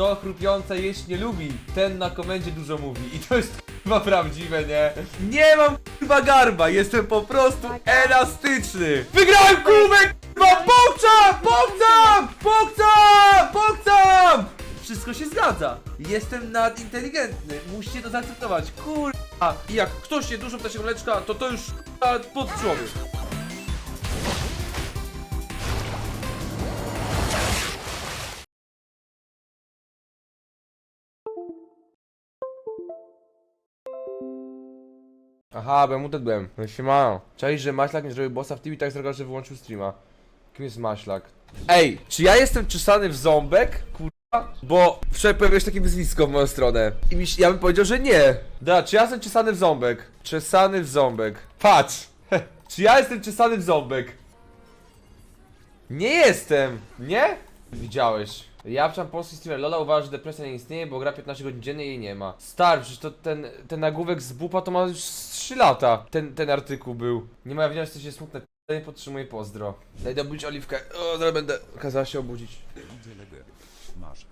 Kto chrupiące jeść nie lubi, ten na komendzie dużo mówi. I to jest chyba prawdziwe, nie? Nie mam chyba garba, jestem po prostu elastyczny. Wygrałem kubek! Kurwa, pokczam! Pokczam! Pokczam! Pokczam! Wszystko się zgadza. Jestem nadinteligentny. Musicie to zaakceptować. Kurwa. I jak ktoś je dużo ptasiego mleczka, to to już kurwa, pod człowiek. Aha, bo ja mutet byłem. No siemano. Cześć, że Maślak nie zrobił bossa w TV, tak zrobił, że wyłączył streama. Kim jest Maślak? Ej, czy ja jestem czesany w ząbek? Kurwa? Bo wczoraj pojawiło się takie wyzwisko w moją stronę. I mi, się- ja bym powiedział, że nie. Da, czy ja jestem czesany w ząbek? Czesany w ząbek. Patrz! czy ja jestem czesany w ząbek? Nie jestem! Nie? Widziałeś. Ja wczoraj polski streamer Lola uważa, że depresja nie istnieje, bo gra 15 godzin dziennie i jej nie ma. Stary, przecież to ten, ten nagłówek z bupa to ma już z 3 lata. Ten, ten artykuł był. Nie ma wina, że jesteście smutne. Nie podtrzymuję pozdro. Daj dobudzić oliwkę. O, zaraz będę kazała się obudzić.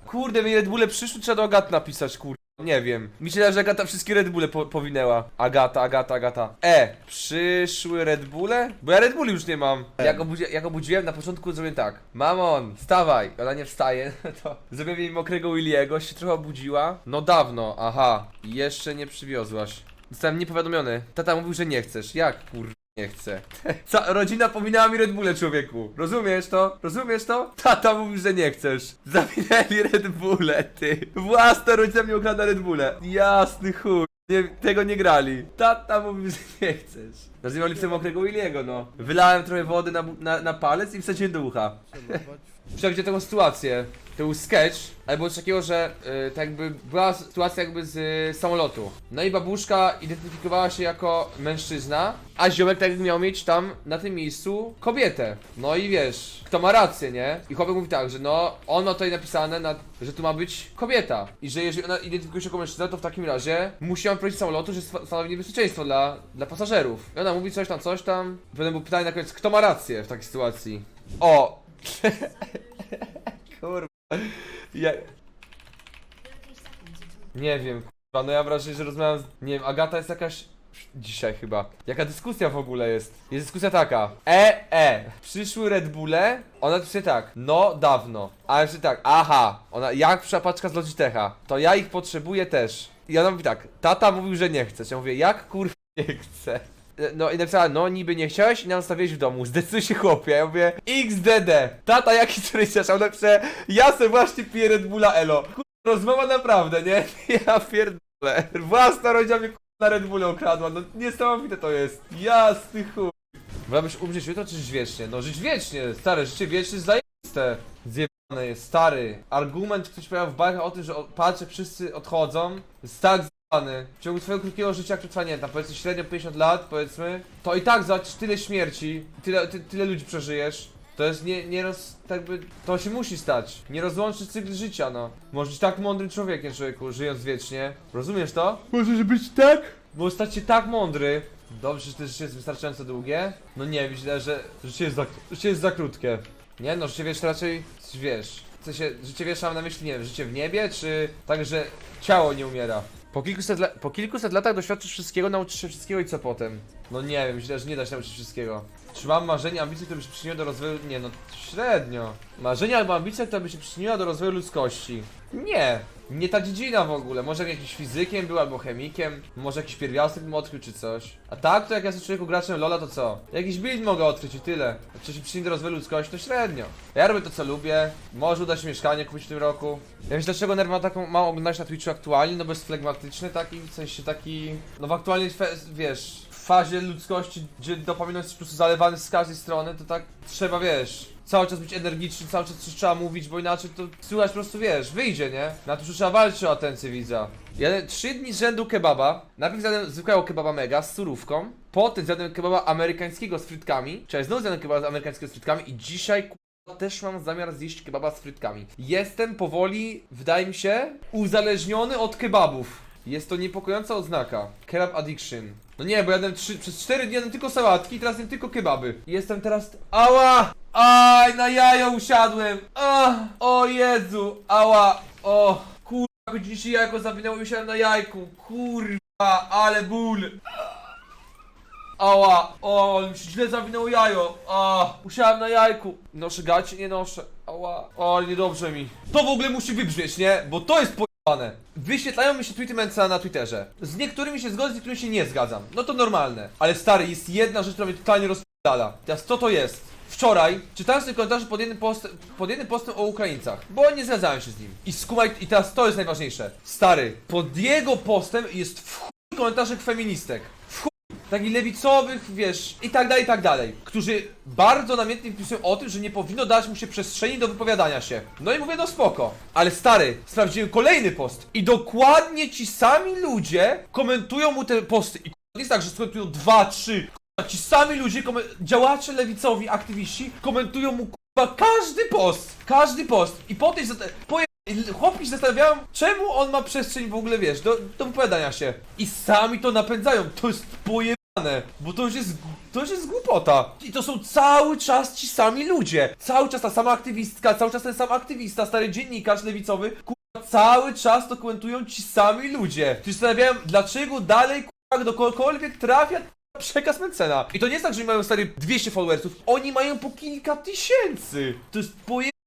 Kurde, mi Red Bulle przyszły, trzeba do Agaty napisać, kurde. Nie wiem. Mi się że Agata wszystkie Red Bulle po powinęła. Agata, Agata, Agata. E, przyszły Red Bulle? Bo ja Red Bulli już nie mam. Jak, obudzi jak obudziłem, na początku zrobiłem tak. Mamon, wstawaj. Ona nie wstaje, to zrobiłem jej mokrego Williego, się trochę obudziła. No dawno, aha. Jeszcze nie przywiozłaś. Zostałem niepowiadomiony. Tata mówił, że nie chcesz. Jak kur... Nie chcę. Ca rodzina pominęła mi Red Bulle, człowieku. Rozumiesz to? Rozumiesz to? Tata mówił, że nie chcesz. Zawinęli Red Bulle, ty. Własna rodzina mi okrada Red Bulle. Jasny chuj. Nie, tego nie grali. Tata mówił, że nie chcesz. Nazywam lipsem mokrego Williego, no. Wylałem trochę wody na, na, na palec i wsadziłem do ucha. Przejdźcie taką sytuację. To był sketch, ale było coś takiego, że tak jakby była sytuacja jakby z y, samolotu. No i babuszka identyfikowała się jako mężczyzna, a ziomek tak jakby miał mieć tam na tym miejscu kobietę. No i wiesz, kto ma rację, nie? I chłopak mówi tak, że no, ono tutaj napisane, na, że tu ma być kobieta. I że jeżeli ona identyfikuje się jako mężczyzna, to w takim razie musi on prowadzić samolotu, że sta- stanowi niebezpieczeństwo dla, dla pasażerów. I ona mówi coś tam, coś tam. Potem było pytanie na koniec, kto ma rację w takiej sytuacji. O! Kurwa. Ja... Nie wiem, kurwa, no ja wrażenie, że rozmawiam z... Nie wiem, Agata jest jakaś... Dzisiaj chyba. Jaka dyskusja w ogóle jest? Jest dyskusja taka. E, e. Przyszły Red Bulle. Ona pisze tak. No, dawno. A jeszcze tak. Aha. Ona, jak przepaczka z Logitecha. To ja ich potrzebuję też. I ona mówi tak. Tata mówił, że nie chce. Ja mówię, jak kurwa nie chcę. No i napisała, no niby nie chciałeś i nam stawiłeś w domu, zdecyduj się chłopie, ja mówię XDD, tata jaki chciałeś, a pisze, ja se właśnie piję Red Bulla Elo, Kurwa, rozmowa naprawdę, nie? Ja pierdolę, własna rodzina mnie na Red Bulla okradła, no niesamowite to jest, jasny chuj. Wolałbyś umrzeć jutro czy żyć wiecznie? No żyć wiecznie, stare, życie wieczne jest zajebiste. Zjebane jest, stary. Argument, który się pojawia w bajkach o tym, że patrzę, wszyscy odchodzą, jest tak. W ciągu twojego krótkiego życia, trwa, nie tam powiedzmy średnio 50 lat, powiedzmy, to i tak zobaczysz tyle śmierci, tyle, ty, tyle ludzi przeżyjesz. To jest nie, nie roz, tak by, to się musi stać. Nie rozłączy cykl życia, no. Możesz być tak mądrym człowiekiem, człowieku, żyjąc wiecznie. Rozumiesz to? Możesz być tak? Możesz stać się tak mądry. Dobrze, że to życie jest wystarczająco długie? No nie, myślę, że życie jest za, życie jest za krótkie. Nie no, życie wiesz raczej, wiesz, w sensie, życie wiesz mam na myśli, nie wiem, życie w niebie, czy tak, że ciało nie umiera? Po kilkuset, po kilkuset latach doświadczysz wszystkiego, nauczysz się wszystkiego i co potem? No nie wiem, myślę, że nie da się nauczyć wszystkiego. Czy mam marzenia, ambicje, które by się przyczyniły do rozwoju? Nie no, średnio. Marzenia albo ambicje, która by się przyczyniła do rozwoju ludzkości? Nie. Nie ta dziedzina w ogóle. Może jakiś fizykiem był albo chemikiem, może jakiś pierwiastek bym odkrył czy coś. A tak to jak ja jestem człowieku graczem Lola to co? Jakiś build mogę odkryć i tyle. A czy się przyczyni do rozwoju ludzkości to średnio. Ja robię to co lubię. Może uda się mieszkanie kupić w tym roku. Ja wiem dlaczego Nerw ma taką małą oglądalność na Twitchu aktualnie, no bo jest flegmatyczny taki, w sensie taki... No w aktualnej, fe- wiesz, fazie ludzkości, gdzie dopamin jest po prostu zalewany z każdej strony, to tak trzeba, wiesz, cały czas być energiczny, cały czas coś trzeba mówić, bo inaczej to słychać po prostu, wiesz, wyjdzie, nie? Na to, że trzeba walczyć o atencję widza. Ja trzy dni z rzędu kebaba, najpierw zjadłem zwykłego kebaba mega z surówką, potem zjadłem kebaba amerykańskiego z frytkami, czyli znowu zjadłem kebaba amerykańskiego z frytkami i dzisiaj też mam zamiar zjeść kebaba z frytkami. Jestem powoli, wydaje mi się, uzależniony od kebabów. Jest to niepokojąca oznaka. Kebab addiction. No nie, bo jadłem trzy, przez 4 dni jadłem tylko sałatki i teraz jem tylko kebaby. I Jestem teraz... Ała! Aj, na jajo usiadłem! Ah, o Jezu! Ała! O, kurwa, dzisiaj jajko zawinęło mi się na jajku. Kurwa, ale ból. Ała, o, mi się źle zawinęło jajo. A, musiałem na jajku. Noszę gacie, nie noszę. Ała, o, niedobrze mi. To w ogóle musi wybrzmieć, nie? Bo to jest pojebane. Wyświetlają mi się tweety Mensa na Twitterze. Z niektórymi się zgodzę, z niektórymi się nie zgadzam. No to normalne. Ale stary, jest jedna rzecz, która mnie totalnie rozpala. Teraz co to jest? Wczoraj czytałem sobie komentarze pod jednym, post, pod jednym postem o Ukraińcach, bo nie zgadzałem się z nim. I skumaj, i teraz to jest najważniejsze. Stary, pod jego postem jest w chuj feministek. Takich lewicowych, wiesz, i tak dalej, i tak dalej. Którzy bardzo namiętnie pisują o tym, że nie powinno dać mu się przestrzeni do wypowiadania się. No i mówię, no spoko. Ale stary, sprawdziłem kolejny post. I dokładnie ci sami ludzie komentują mu te posty. I nie jest tak, że skomentują dwa, trzy. Ci sami ludzie, działacze lewicowi, aktywiści, komentują mu kurwa każdy post. Każdy post. I po tej po i Chłopi się zastanawiają, czemu on ma przestrzeń w ogóle, wiesz, do, do wypowiadania się. I sami to napędzają. To jest pojebane, bo to już jest, to już jest głupota. I to są cały czas ci sami ludzie. Cały czas ta sama aktywistka, cały czas ten sam aktywista, stary dziennikarz lewicowy. Kurwa, cały czas to komentują ci sami ludzie. Ci się zastanawiają, dlaczego dalej, kurwa, do kogokolwiek trafia przekaz Mencena. I to nie jest tak, że oni mają stary 200 followersów, oni mają po kilka tysięcy. To jest pojebane.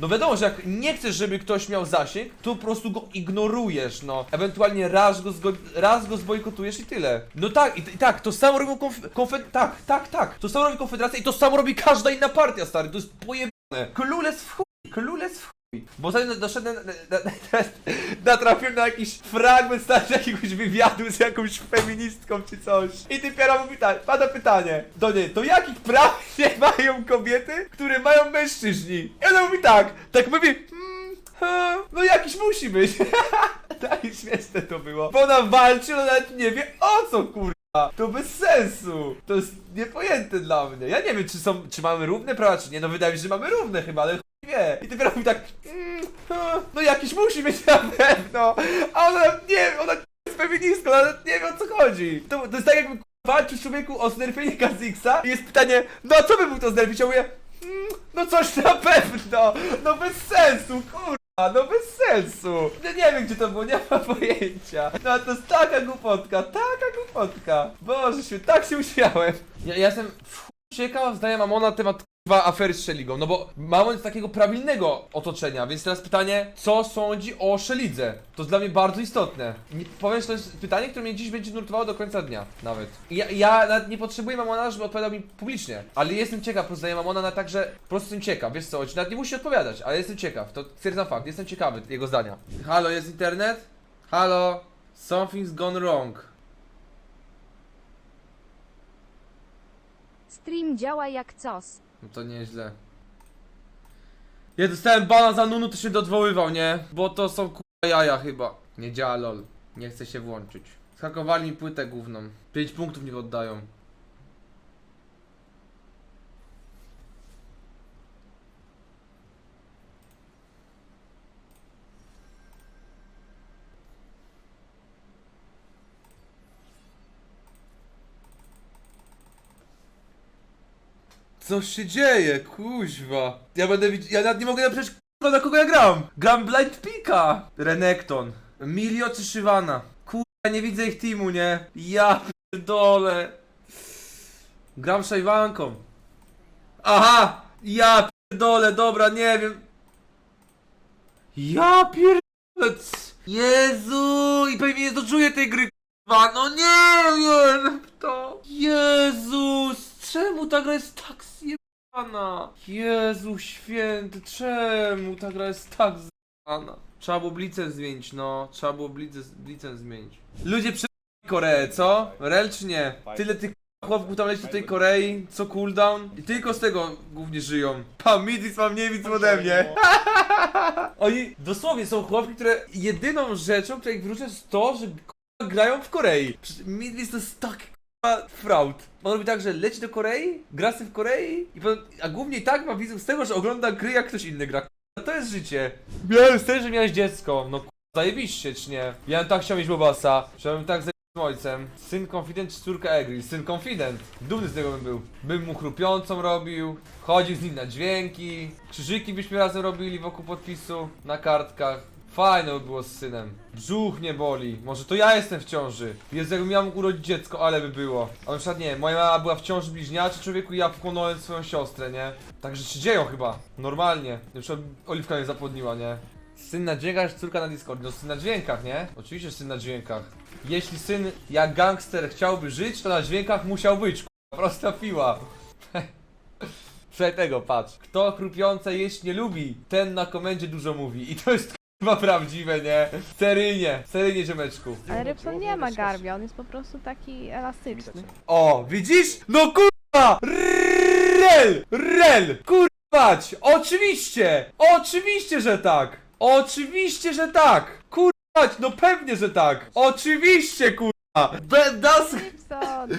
No wiadomo, że jak nie chcesz, żeby ktoś miał zasięg, to po prostu go ignorujesz, no. Ewentualnie raz go, zgo- raz go zbojkotujesz i tyle. No tak, i, i tak, to samo robią konf konfed... Tak, tak, tak. To samo robi Konfederacja i to samo robi każda inna partia, stary. To jest pojebane. Klules w chuj, klules w chuj. Bo zanim doszedłem, na, na, na, natrafiłem na jakiś fragment stary jakiegoś wywiadu z jakąś feministką czy coś. I typiara mówi tak, pada pytanie do niej, to jakich praw nie mają kobiety, które mają mężczyźni? I ona mówi tak, tak mówi, hmm, ha, no jakiś musi być. tak śmieszne to było. Bo ona walczy, ona nawet nie wie o co kurwa. To bez sensu! To jest niepojęte dla mnie. Ja nie wiem, czy są, czy mamy równe prawa, czy nie. No wydaje mi się, że mamy równe chyba, ale wie. I dopiero mówi tak, mm, no jakiś musi być na pewno. A ona nie, ona jest feministką, ona nie wie o co chodzi. To, to jest tak jakby walczył człowieku o znerfienie Kazixa i jest pytanie, no co by mógł to znerfić? Ja mówię, mm, no coś na pewno. No bez sensu, kurwa. No bez sensu! Ja nie wiem gdzie to było, nie mam pojęcia. No to jest taka głupotka, taka głupotka. Boże się, tak się uśmiałem. Ja, ja jestem w chuj ciekaw, zdaje Mamona na temat kurwa afery z Szeligą, no bo jest takiego prawilnego otoczenia, więc teraz pytanie, co sądzi o Szelidze? To jest dla mnie bardzo istotne. Nie, powiem, że to jest pytanie, które mnie dziś będzie nurtowało do końca dnia, nawet. Ja, ja nawet nie potrzebuję Mamona, żeby odpowiadał mi publicznie, ale jestem ciekaw, po prostu zdaje Mamona na tak, że po prostu jestem ciekaw, wiesz co, nawet nie musi odpowiadać, ale jestem ciekaw, to stwierdzam fakt, jestem ciekawy jego zdania. Halo, jest internet? Halo? Something's gone wrong. Stream działa jak COS. No to nieźle. Ja dostałem bana za Nunu, to się odwoływał, nie? Bo to są kurwa jaja chyba. Nie działa lol. Nie chce się włączyć. Skakowali mi płytę główną. 5 punktów nie oddają. Co się dzieje, kuźwa? Ja będę widział. Ja nawet nie mogę napisać kurwa na kogo ja gram. Gram Blind Pika. Renekton. Milio czy Shyvana. Kurwa, nie widzę ich teamu, nie? Ja pierdolę. Gram Szajwanką. Aha! Ja pierdolę, dobra, nie wiem. Ja pierdolę. c- Jezu! I pewnie nie doczuję tej gry, kurwa. No nie wiem to. Jezus! Czemu ta gra jest tak zjebana? Jezu święty, czemu ta gra jest tak zjebana? Trzeba było blicem zmienić, no. Trzeba było blicem, blicem zmienić. Ludzie przy Koreę, co? Rel? Tyle tych chłopków tam leci do tej Korei, co cooldown i tylko z tego głównie żyją. Pan Midis ma mniej widzów ode mnie. Oni dosłownie są chłopki, które jedyną rzeczą, która ich wyróżnia jest to, że grają w Korei. Przecież to jest taki k***a fraud. On robi tak, że leci do Korei, gra sobie w Korei, i potem, a głównie tak ma widzów z tego, że ogląda gry jak ktoś inny gra. To jest życie. Miałem z że miałeś dziecko. No zajebiście, czy nie? Ja bym tak chciał mieć Bobasa. Chciałbym tak z ojcem. Syn confident czy córka Egri? Syn confident. Dumny z tego bym był. Bym mu chrupiącą robił, chodził z nim na dźwięki, krzyżyki byśmy razem robili wokół podpisu, na kartkach. Fajne by było z synem. Brzuch nie boli. Może to ja jestem w ciąży. Jezu, jakbym miał urodzić dziecko, ale by było. A na przykład nie, moja mama była w ciąży bliźniaczy człowieku i ja wchłonąłem swoją siostrę, nie? Tak rzeczy dzieją chyba. Normalnie. Na przykład Oliwka mnie zapłodniła, nie? Syn na dźwiękach, córka na Discord? No syn na dźwiękach, nie? Oczywiście syn na dźwiękach. Jeśli syn jak gangster chciałby żyć, to na dźwiękach musiał być, k***a. Prosta piła. Słuchaj tego, patrz. Kto chrupiące jeść nie lubi, ten na komendzie dużo mówi. I to jest chyba prawdziwe, nie? Seryjnie, seryjnie ziomeczku. Ale Rybson nie ma garbia, on jest po prostu taki elastyczny. O, widzisz? No kurwa! Rel! Rel! Kurwać! Oczywiście! Oczywiście, że tak! Oczywiście, że tak! Kurwać! No pewnie, że tak! Oczywiście, kurwa! Będas... Rybson!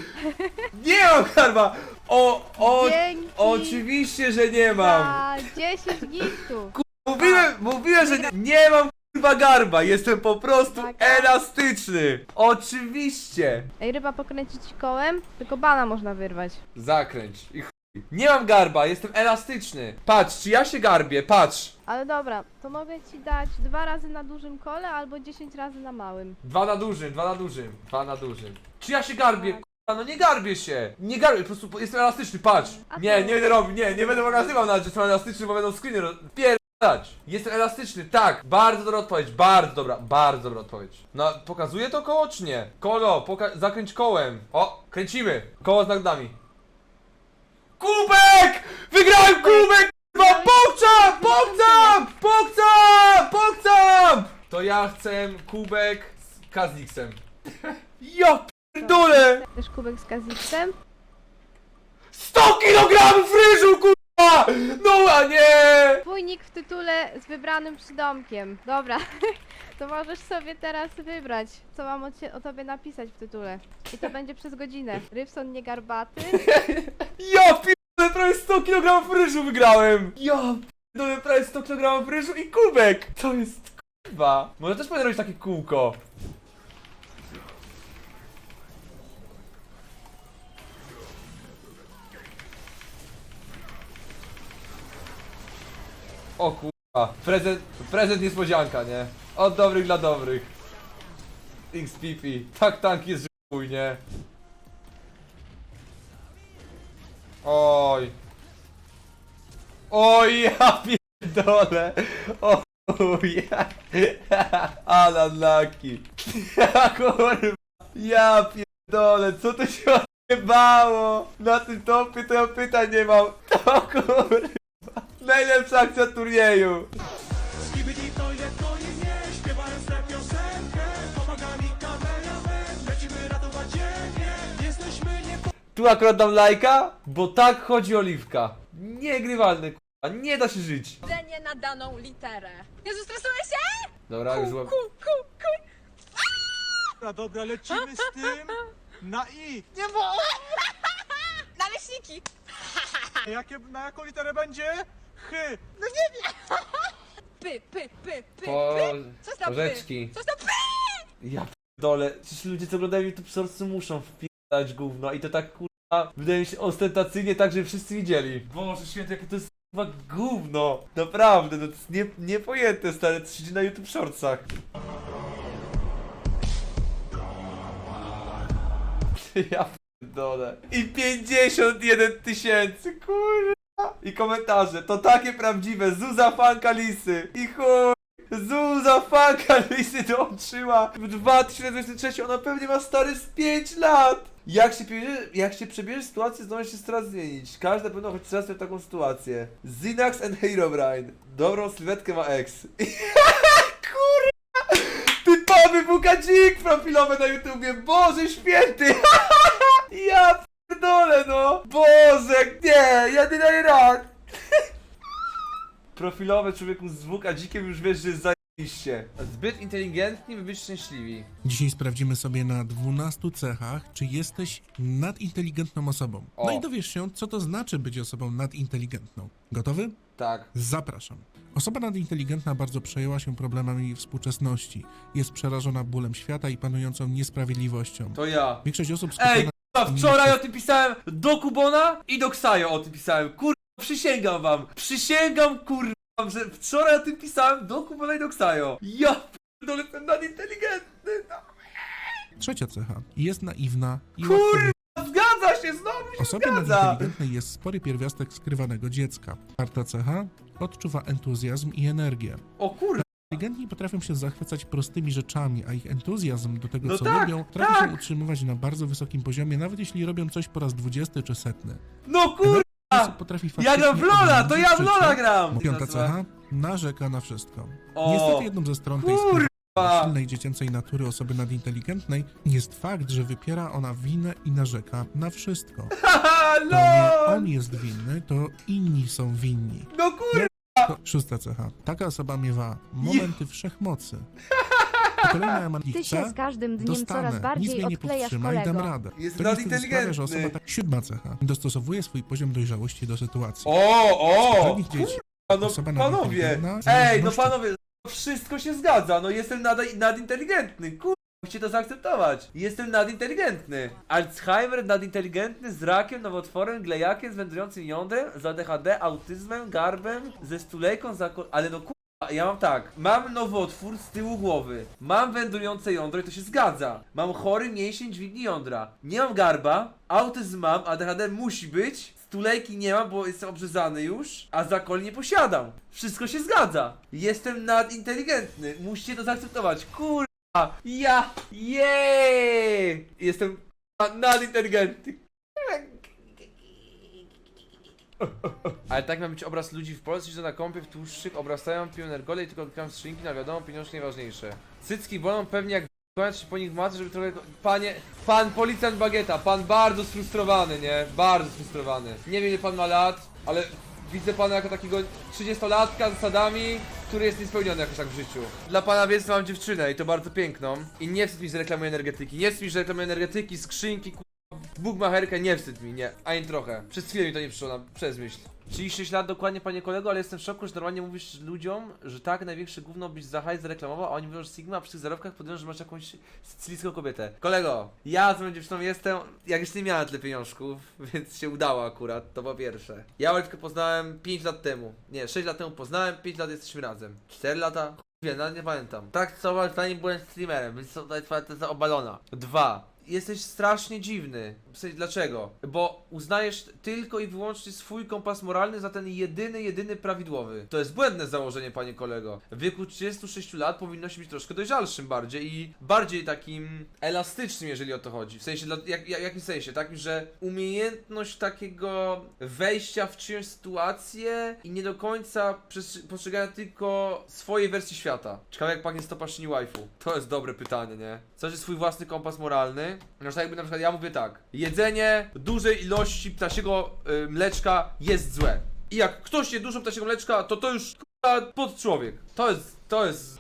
Nie mam karma! O, o... Dzięki Oczywiście, że nie mam! za 10 giftów! Mówiłem, mówiłem, że nie, nie mam kurwa garba, jestem po prostu Tak. elastyczny. Oczywiście. Ej, ryba pokręcić kołem? Tylko bana można wyrwać. Zakręć i chuj. Nie mam garba, jestem elastyczny. Patrz, czy ja się garbię, patrz. Ale dobra, to mogę ci dać dwa razy na dużym kole albo 10 razy na małym. Dwa na dużym, dwa na dużym, dwa na dużym. Czy ja się garbię? Kurwa, no nie garbię się. Nie garbię, po prostu jestem elastyczny, patrz. Nie, nie będę robił, nie, nie będę pokazywał nawet, że jestem elastyczny, bo będą screeny roz... Pierdać. Jestem elastyczny, tak. Bardzo dobra odpowiedź, bardzo dobra, bardzo dobra odpowiedź. No, pokazuje to koło czy nie? Kolo, poka- zakręć kołem. O, kręcimy. Koło z nagdami. Kubek! Wygrałem kubek! Kurwa, pokczam! Pokczam! Pokczam! Pokczam! To ja chcę kubek z Kazixem. Ja pierdolę! Też kubek z kaziksem? 100 kg ryżu, kurwa! No a nie! Twój nick w tytule z wybranym przydomkiem. Dobra, to możesz sobie teraz wybrać, co mam o, cie- o tobie napisać w tytule. I to będzie przez godzinę. Rybson nie garbaty. Ja pierdolę, prawie 100 kg ryżu wygrałem! Ja pierdolę, prawie 100 kg ryżu i kubek! To jest kurwa. Może też powinien robić takie kółko. O kurwa, prezent, prezent niespodzianka, nie? Od dobrych dla dobrych. XPP, tak tank jest, chuj, nie? Oj. Oj, ja pierdolę. Oj, ja. Ale unlucky. Ja kurwa. Ja pierdolę, co to się odjebało? Na tym topie to ja pytań nie mam. O kurwa. Najlepsza akcja turnieju. Skibidi to je, to je nie Śpiewając tę piosenkę Pomaga mi kameraman Lecimy ratować ziemię Jesteśmy nie Tu akurat dam lajka, bo tak chodzi Oliwka. Niegrywalny kurwa, nie da się żyć. Uderzenie na daną literę. Jezu, stresuję się? Dobra, już łap... Ku, ku, ku. Dobra, dobra, lecimy z tym Na i Nie ma Naleśniki. Jakie, Na jaką literę będzie? Chy Py, py, py, py, Po... py. Co jest na Porzeczki. py? Co jest na py? Ja dole. Przecież ludzie co oglądają YouTube Shortsy muszą wpisać gówno i to tak kurwa wydaje mi się ostentacyjnie tak, żeby wszyscy widzieli. Boże święty, jakie to jest kurwa gówno. Naprawdę, no to jest nie, niepojęte stare, co się dzieje na YouTube Shortsach. Ja dole. I 51 tysięcy, kurwa. I komentarze, to takie prawdziwe, Zuza fanka Lisy. I chuj. Zuza fanka Lisy dołączyła w 2023, ona pewnie ma stary z 5 lat! Jak się, jak się przebierze sytuację, zdąży się coraz zmienić. Każda pewno choć raz miał taką sytuację. Zinax and Herobrine. Dobrą sylwetkę ma ex. Kurwa! Typowy bukadzik profilowy na YouTubie, Boże święty! ja pierdolę no! Boże, nie, ja nie daję rad! profilowe człowieku z bukadzikiem już wiesz, że jest zajebiście. Zbyt inteligentni, by być szczęśliwi. Dzisiaj sprawdzimy sobie na 12 cechach, czy jesteś nadinteligentną osobą. O. No i dowiesz się, co to znaczy być osobą nadinteligentną. Gotowy? Tak. Zapraszam. Osoba nadinteligentna bardzo przejęła się problemami współczesności. Jest przerażona bólem świata i panującą niesprawiedliwością. To ja. Większość osób Ej, skupiona kurwa, wczoraj o tym pisałem do Kubona i do Ksajo o tym pisałem. Kurwa, przysięgam wam. Przysięgam, kurwa, że wczoraj o tym pisałem do Kupowej Doksajo. Ja pierdolę, jestem nadinteligentny. No. Trzecia cecha. Jest naiwna i Kurwa, Zgadza się, znowu się Osobie zgadza. nadinteligentnej jest spory pierwiastek skrywanego dziecka. Czwarta cecha. Odczuwa entuzjazm i energię. O kurwa. Inteligentni potrafią się zachwycać prostymi rzeczami, a ich entuzjazm do tego, No co tak, robią, potrafi tak. się utrzymywać na bardzo wysokim poziomie, nawet jeśli robią coś po raz dwudziesty czy setny. No kurwa. Potrafi Ja gram w Lola, to ja w Lola gram. Piąta cecha. Narzeka na wszystko. O, Niestety jedną ze stron tej kurwa. silnej dziecięcej natury osoby nadinteligentnej jest fakt, że wypiera ona winę i narzeka na wszystko. Haha, To nie lol. on jest winny, to inni są winni. No kurwa. To szósta cecha. Taka osoba miewa momenty wszechmocy. I kolejna Ty się z każdym dniem dostanę, coraz nic bardziej mnie nie odklejasz powstrzyma i dam kolego. radę. Jest To niestety nadinteligentny. sprawia, że osoba tak... Siódma cecha. Dostosowuje swój poziom dojrzałości do sytuacji. O, o. Poprzednich dzieci. A no Osoba panowie, nadinteligentna, ej, no zależności- panowie, wszystko się zgadza, no jestem nada, nadinteligentny, kurwa, musicie to zaakceptować. Jestem nadinteligentny. Alzheimer, nadinteligentny, z rakiem, nowotworem, glejakiem, z wędrującym jądrem, z ADHD, autyzmem, garbem, ze stulejką, zako... ale no kurwa, ja mam tak, mam nowotwór z tyłu głowy, mam wędrujące jądro i to się zgadza. Mam chory mięsień dźwigni jądra, nie mam garba, autyzm mam, ADHD musi być, Stulejki nie mam, bo jestem obrzezany już, a zakol nie posiadam. Wszystko się zgadza. Jestem nadinteligentny. Musicie to zaakceptować. Kurwa. Ja. Jeee. Jestem kurwa, nadinteligentny. Ale tak ma być obraz ludzi w Polsce, że na kąpie w tłuszczych obrastają piją energole i tylko odkrywają skrzynki, no wiadomo, pieniążki najważniejsze. Cycki bolą pewnie jak kończyć po nich matę, żeby trochę... Panie, pan policjant Bagieta, pan bardzo sfrustrowany, nie? Bardzo sfrustrowany. Nie wiem ile pan ma lat, ale widzę pana jako takiego 30-latka z zasadami, który jest niespełniony jakoś tak w życiu. Dla pana więc mam dziewczynę i to bardzo piękną. I nie wstyd mi, że reklamuję energetyki. Nie wstyd mi, że reklamuję energetyki, skrzynki, ku... Bugmacherkę, nie wstyd mi, nie, ani trochę. Przez chwilę mi to nie przyszło na przez myśl. 36 lat dokładnie, panie kolego, ale jestem w szoku, że normalnie mówisz ludziom, że tak, największe gówno byś za hajs zareklamował, a oni mówią, że Sigma, przy tych zarobkach podejrzewam, że masz jakąś stylicką kobietę. Kolego, ja z moją dziewczyną jestem, jak jeszcze nie miałem tyle pieniążków, więc się udało akurat, to po pierwsze. Ja Olewkę poznałem 5 lat temu, nie, 6 lat temu poznałem, 5 lat jesteśmy razem. 4 lata? Wie, no nie pamiętam. Tak, co zanim byłem streamerem, więc to twoja teza obalona. Dwa. Jesteś strasznie dziwny. W sensie, dlaczego? Bo uznajesz tylko i wyłącznie swój kompas moralny za ten jedyny, jedyny prawidłowy. To jest błędne założenie, panie kolego. W wieku 36 lat powinno się być troszkę dojrzalszym bardziej i bardziej takim elastycznym, jeżeli o to chodzi. W sensie, dla, jak, jak, jakim sensie? Takim, że umiejętność takiego wejścia w czyjąś sytuację i nie do końca postrzegania tylko swojej wersji świata. Ciekawe jak pachnie stoparzczyni waifu. To jest dobre pytanie, nie? Co jest swój własny kompas moralny? No tak jakby na przykład ja mówię tak. Jedzenie dużej ilości ptasiego y, mleczka jest złe. I jak ktoś je dużo ptasiego mleczka, to to już k***a, pod człowiek. To jest, to jest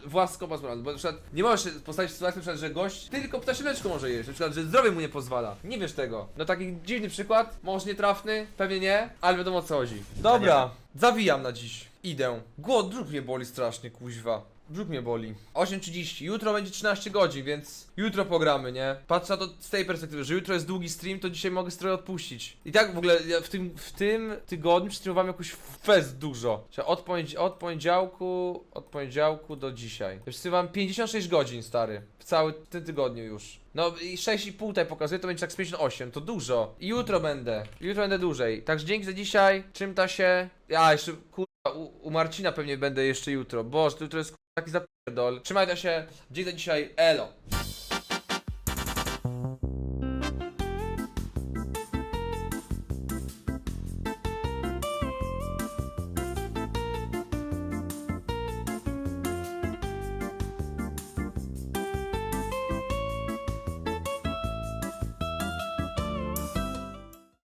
moralny. Bo na przykład nie możesz się postawić w sytuacji, na przykład, że gość tylko ptasie mleczko może jeść. Na przykład, że zdrowie mu nie pozwala. Nie wiesz tego. No taki dziwny przykład, może nietrafny, pewnie nie, ale wiadomo o co chodzi. Dobra, zawijam na dziś. Idę. Głod, brzuch mnie boli strasznie, kuźwa. Brzuch mnie boli. 8.30, jutro będzie 13 godzin, więc jutro pogramy, nie? Patrzę na to z tej perspektywy, że jutro jest długi stream, to dzisiaj mogę trochę odpuścić. I tak w ogóle ja w tym, w tym tygodniu streamowałem jakoś fest dużo. Czyli od, poniedziałku, od poniedziałku, od poniedziałku do dzisiaj. Już streamowałem 56 godzin, stary. W cały tym tygodniu już. No i 6,5 tutaj pokazuję, to będzie tak z 58, to dużo. I jutro będę, jutro będę dłużej. także dzięki za dzisiaj, czymta się. Ja jeszcze, kurwa, u, u Marcina pewnie będę jeszcze jutro. Boże, jutro jest taki zapierdol. Trzymajcie się, dzięki za dzisiaj, elo.